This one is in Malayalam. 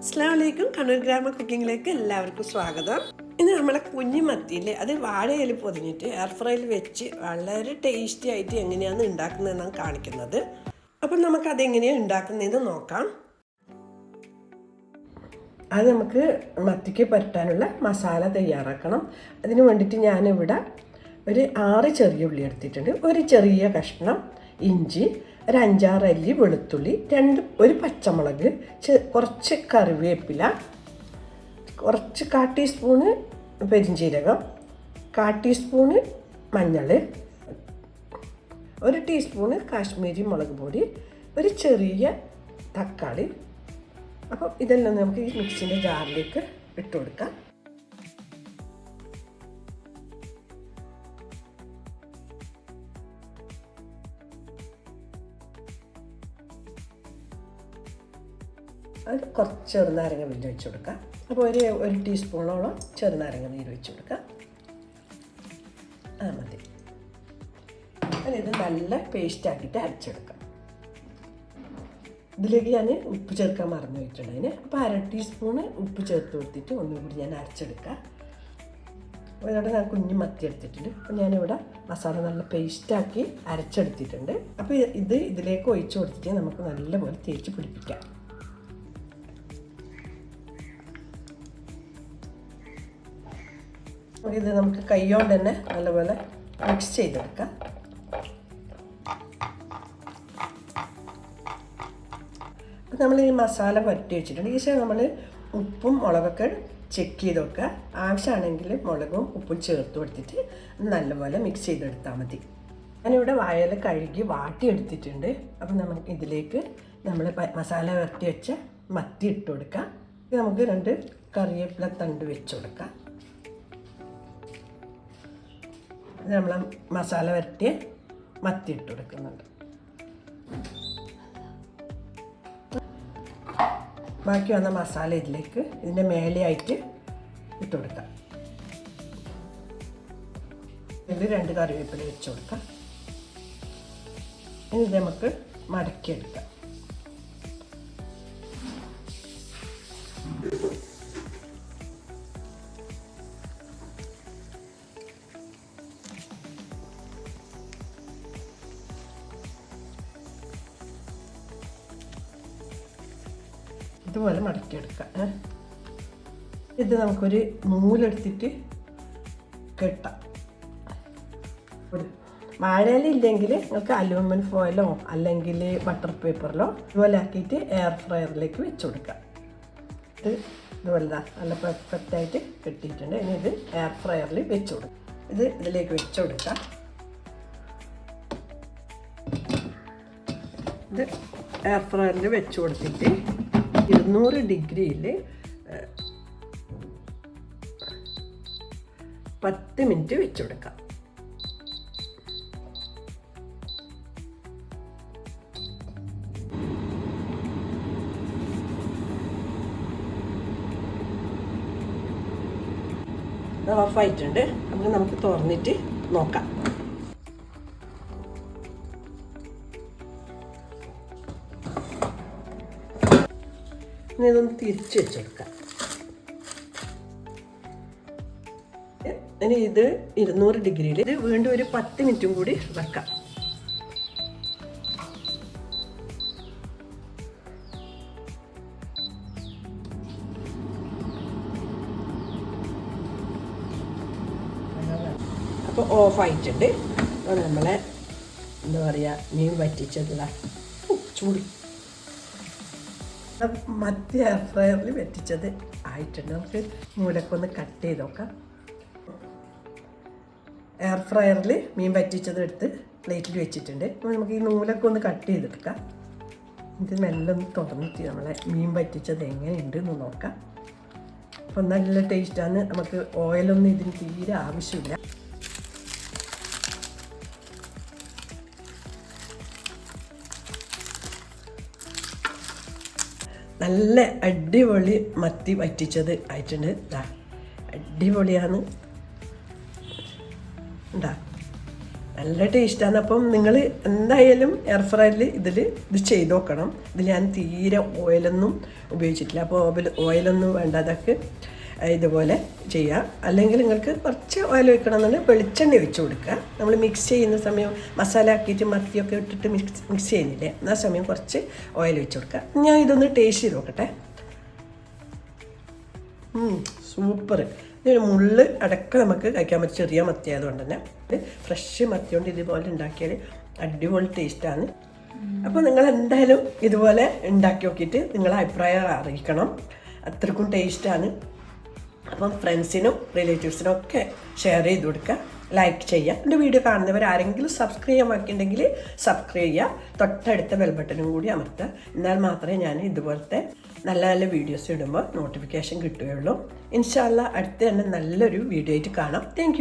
അസ്സാം കണ്ണൂർ ഗ്രാമ കുക്കിങ്ങിലേക്ക് എല്ലാവർക്കും സ്വാഗതം. ഇന്ന് നമ്മളെ കുഞ്ഞു മത്തിയില്ലേ അത് വാഴയിൽ പൊതിഞ്ഞിട്ട് എയർ ഫ്രൈയിൽ വെച്ച് വളരെ ടേസ്റ്റി ആയിട്ട് എങ്ങനെയാണ് ഉണ്ടാക്കുന്നതെന്നാണ് കാണിക്കുന്നത്. അപ്പം നമുക്ക് അതെങ്ങനെയാണ് ഉണ്ടാക്കുന്നതെന്ന് നോക്കാം. അത് നമുക്ക് മത്തിക്ക് പറ്റാനുള്ള മസാല തയ്യാറാക്കണം. അതിന് വേണ്ടിയിട്ട് ഞാനിവിടെ ഒരു ആറ് ചെറിയ ഉള്ളി എടുത്തിട്ടുണ്ട്. ഒരു ചെറിയ കഷ്ണം ഇഞ്ചി ഒരു അല്ലി വെളുത്തുള്ളി രണ്ട് ഒരു പച്ചമുളക് കുറച്ച് കറിവേപ്പില കുറച്ച് കാ ടീസ്പൂണ് പെരിഞ്ജീരകം കാ ടീസ്പൂണ് മഞ്ഞൾ ഒരു ടീസ്പൂണ് കാശ്മീരി മുളക് പൊടി ഒരു ചെറിയ തക്കാളി. അപ്പം ഇതെല്ലാം നമുക്ക് ഈ മിക്സിന്റെ ജാറിലേക്ക് ഇട്ട് കൊടുക്കാം. അത് കുറച്ച് ചെറുനാരങ്ങ നീര് വെച്ച് കൊടുക്കുക അപ്പോൾ ഒരു ഒരു ടീസ്പൂണോളം ചെറുനാരങ്ങ നീര് വെച്ച് കൊടുക്കുക ആ മതി. ഇത് നല്ല പേസ്റ്റാക്കിയിട്ട് അരച്ചെടുക്കാം. ഇതിലേക്ക് ഞാൻ ഉപ്പ് ചേർക്കാൻ മറന്നു വെച്ചിട്ടുണ്ടതിന് അപ്പോൾ അര ടീസ്പൂണ് ഉപ്പ് ചേർത്ത് കൊടുത്തിട്ട് ഒന്നുകൂടി ഞാൻ അരച്ചെടുക്കുക അപ്പോൾ ഇതോടെ ഞാൻ കുഞ്ഞു മത്തി എടുത്തിട്ടുണ്ട്. അപ്പോൾ ഞാനിവിടെ മസാല നല്ല പേസ്റ്റാക്കി അരച്ചെടുത്തിട്ടുണ്ട്. അപ്പോൾ ഇത് ഇതിലേക്ക് ഒഴിച്ചു കൊടുത്തിട്ട് നമുക്ക് നല്ലപോലെ തേച്ച് പിടിപ്പിക്കാം. ഇത് നമുക്ക് കൈയോണ്ട് തന്നെ നല്ലപോലെ മിക്സ് ചെയ്തെടുക്കാം. അപ്പോൾ നമ്മൾ ഈ മസാല പരട്ടി വെച്ചിട്ടുണ്ട്. ഈ ശേഷം നമ്മൾ ഉപ്പും മുളകൊക്കെ ചെക്ക് ചെയ്ത് വെക്കുക ആവശ്യമാണെങ്കിൽ മുളകും ഉപ്പും ചേർത്ത് കൊടുത്തിട്ട് നല്ലപോലെ മിക്സ് ചെയ്തെടുത്താൽ മതി. ഞാനിവിടെ വാഴയില കഴുകി വാട്ടിയെടുത്തിട്ടുണ്ട് അപ്പം നമുക്ക് ഇതിലേക്ക് നമ്മൾ മസാല വരട്ടി വെച്ച മത്തി ഇട്ട് കൊടുക്കാം. നമുക്ക് രണ്ട് കറിവേപ്പില തണ്ട് വെച്ച് കൊടുക്കാം. നമ്മൾ മസാല വരട്ടിയ മത്തി ഇട്ട് കൊടുക്കുന്നുണ്ട്. ബാക്കി വന്ന മസാല ഇതിലേക്ക് ഇതിന്റെ മേലെയായിട്ട് ഇട്ട് കൊടുക്കാം. ഇതിൽ രണ്ട് കറിവേപ്പില വെച്ച് കൊടുക്കാം. ഇനി ഇത് നമുക്ക് മടക്കിയെടുക്കാം. ഇതുപോലെ മടക്കിയെടുക്കാം ഏ. ഇത് നമുക്കൊരു നൂലെടുത്തിട്ട് കെട്ടാം. ഒരു വാഴയില ഇല്ലെങ്കിൽ നിങ്ങൾക്ക് അലുമിനിയം ഫോയിലോ അല്ലെങ്കിൽ ബട്ടർ പേപ്പറിലോ ഇതുപോലെ ആക്കിയിട്ട് എയർ ഫ്രയറിലേക്ക് വെച്ച് കൊടുക്കാം ഇത് ഇതുപോലെ നല്ല പെർഫെക്റ്റ് ആയിട്ട് കെട്ടിയിട്ടുണ്ട്. ഇനി ഇത് എയർ ഫ്രയറിൽ വെച്ച് കൊടുക്കാം ഇത് ഇതിലേക്ക് വെച്ച് കൊടുക്കാം ഇത് എയർ ഫ്രയറിൽ വെച്ച് കൊടുത്തിട്ട് ഇരുന്നൂറ് ഡിഗ്രിയിൽ പത്ത് മിനിറ്റ് വെച്ച് കൊടുക്കാം. ഓഫായിട്ടുണ്ട് നമുക്ക് നമുക്ക് തുറന്നിട്ട് നോക്കാം. ഇനി ഇതൊന്ന് തിരിച്ച് വെച്ചെടുക്കാം. ഇനി ഇത് ഇരുന്നൂറ് ഡിഗ്രിയിൽ ഇത് വീണ്ടും ഒരു പത്ത് മിനിറ്റും കൂടി വെക്കാം. അപ്പോൾ ഓഫായിട്ടുണ്ട്. അപ്പോൾ നമ്മളെ എന്താ പറയാ മീൻ വറ്റിച്ചതാ ചൂട്. മത്തി എയർ ഫ്രയറിൽ വെറ്റിച്ചത് ആയിട്ടുണ്ട്. നമുക്ക് മൂലൊക്കെ ഒന്ന് കട്ട് ചെയ്ത് നോക്കാം. എയർ ഫ്രയറിൽ മീൻ വറ്റിച്ചത് എടുത്ത് പ്ലേറ്റിൽ വെച്ചിട്ടുണ്ട്. അപ്പോൾ നമുക്ക് ഈ നൂലൊക്കെ ഒന്ന് കട്ട് ചെയ്തെടുക്കാം. ഇത് മെല്ലെ ഒന്ന് തുറന്നിട്ട് നമ്മളെ മീൻ വറ്റിച്ചത് എങ്ങനെയുണ്ട് എന്ന് നോക്കാം. അപ്പം നല്ല ടേസ്റ്റാണ് നമുക്ക് ഓയിലൊന്നും ഇതിന് തീരെ ആവശ്യമില്ല. നല്ല അടിപൊളി മത്തി വറ്റിച്ചത് ആയിട്ടുണ്ട്. ഇതാ അടിപൊളിയാണ്. ഉണ്ടാ നല്ല ടേസ്റ്റാണ്. അപ്പം നിങ്ങൾ എന്തായാലും എയർ ഫ്രയറിൽ ഇതിൽ ഇത് ചെയ്ത് നോക്കണം. ഇതിൽ ഞാൻ തീരെ ഓയിലൊന്നും ഉപയോഗിച്ചിട്ടില്ല. അപ്പോൾ ഓയിലൊന്നും വേണ്ടാതൊക്കെ. ഇതുപോലെ ചെയ്യാം. അല്ലെങ്കിൽ നിങ്ങൾക്ക് കുറച്ച് ഓയിൽ ഒഴിക്കണമെന്നുണ്ടെങ്കിൽ വെളിച്ചെണ്ണ ഒഴിച്ച് കൊടുക്കുക. നമ്മൾ മിക്സ് ചെയ്യുന്ന സമയം മസാല ആക്കിയിട്ട് മത്തിയൊക്കെ ഇട്ടിട്ട് മിക്സ് മിക്സ് ചെയ്യുന്നില്ലേ? ആ സമയം കുറച്ച് ഓയിൽ ഒഴിച്ച് കൊടുക്കുക. ഞാൻ ഇതൊന്ന് ടേസ്റ്റ് ചെയ്ത് നോക്കട്ടെ. സൂപ്പർ ഇതിന് മുള്ള് അടക്ക നമുക്ക് കഴിക്കാൻ പറ്റും ചെറിയ മത്തി ആയതുകൊണ്ട് തന്നെ ഫ്രഷ് മത്തി കൊണ്ട് ഇതുപോലെ ഉണ്ടാക്കിയാൽ അടിപൊളി ടേസ്റ്റാണ് അപ്പോൾ നിങ്ങൾ എന്തായാലും ഇതുപോലെ ഉണ്ടാക്കി നോക്കിയിട്ട് നിങ്ങളെ അഭിപ്രായം അറിയിക്കണം. അത്രക്കും ടേസ്റ്റാണ് അപ്പം ഫ്രണ്ട്സിനും റിലേറ്റീവ്സിനും ഒക്കെ ഷെയർ ചെയ്ത് കൊടുക്കുക ലൈക്ക് ചെയ്യുക. എന്റെ വീഡിയോ കാണുന്നവർ ആരെങ്കിലും സബ്സ്ക്രൈബ് ചെയ്യാൻ ബാക്കിയുണ്ടെങ്കിൽ സബ്സ്ക്രൈബ് ചെയ്യുക. തൊട്ടടുത്ത ബെൽ ബട്ടണും കൂടി അമർത്തുക. എന്നാൽ മാത്രമേ ഞാൻ ഇതുപോലത്തെ നല്ല നല്ല വീഡിയോസ് ഇടുമ്പോൾ നോട്ടിഫിക്കേഷൻ കിട്ടുകയുള്ളൂ. ഇൻഷാല്ല അടുത്ത് തന്നെ നല്ലൊരു വീഡിയോ ആയിട്ട് കാണാം. താങ്ക്